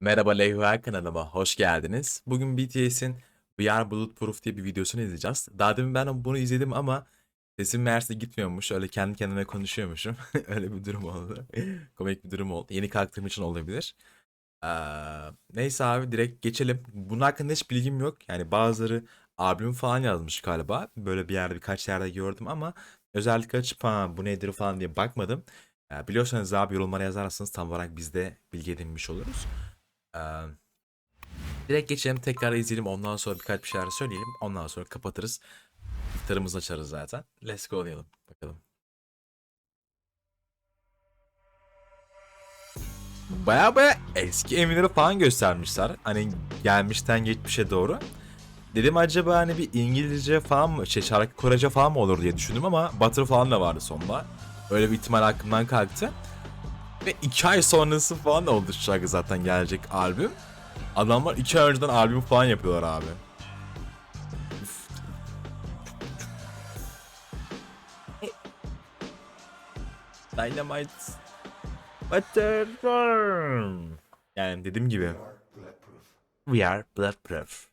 Merhaba Leyhuel kanalıma hoş geldiniz. Bugün BTS'in Are Bulletproof diye bir videosunu izleyeceğiz. Daha demin ben bunu izledim ama sesim meğerse gitmiyormuş. Öyle kendi kendime konuşuyormuşum. Öyle bir durum oldu. Komik bir durum oldu. Yeni kalktığım için olabilir. Ee, neyse abi direkt geçelim. Bunun hakkında hiç bilgim yok. Yani bazıları albüm falan yazmış galiba. Böyle bir yerde birkaç yerde gördüm ama özellikle açıp ha bu nedir falan diye bakmadım. Ee, biliyorsanız abi yorumlara yazarsanız tam olarak biz de bilgi edinmiş oluruz. Direkt geçelim tekrar izleyelim ondan sonra birkaç bir şeyler söyleyelim. Ondan sonra kapatırız. Gitarımızı açarız zaten. Let's go diyelim bakalım. Baya baya eski emirleri falan göstermişler. Hani gelmişten geçmişe doğru. Dedim acaba hani bir İngilizce falan mı, şey şarkı Korece falan mı olur diye düşündüm ama Butter falan da vardı sonunda. Öyle bir ihtimal aklımdan kalktı. Ve iki ay sonrası falan da oldu şarkı zaten gelecek albüm. Adamlar iki ay önceden albüm falan yapıyorlar abi. Üf. Dynamite Butterworm. Yani dediğim gibi. We are bulletproof.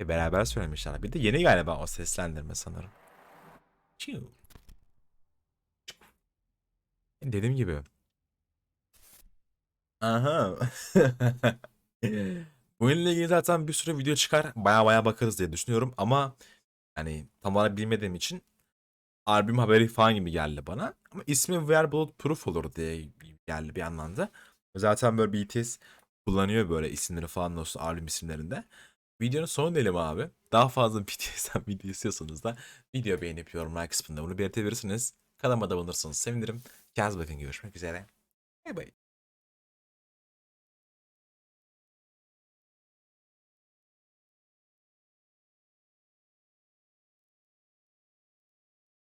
E beraber söylemişler. Bir de yeni galiba o seslendirme sanırım. Çiu. Dediğim gibi. Aha. Bununla ilgili zaten bir sürü video çıkar. Baya baya bakarız diye düşünüyorum ama yani tam olarak bilmediğim için albüm haberi falan gibi geldi bana. Ama ismi We Are Bulletproof olur diye geldi bir anlamda. Zaten böyle BTS kullanıyor böyle isimleri falan olsun albüm isimlerinde. Videonun sonu diyelim abi. Daha fazla BTS'den video istiyorsanız da video beğenip yorumlar kısmında bunu belirtebilirsiniz. Kanalıma da bulunursanız sevinirim. Kendinize bakın görüşmek üzere. Bay bay.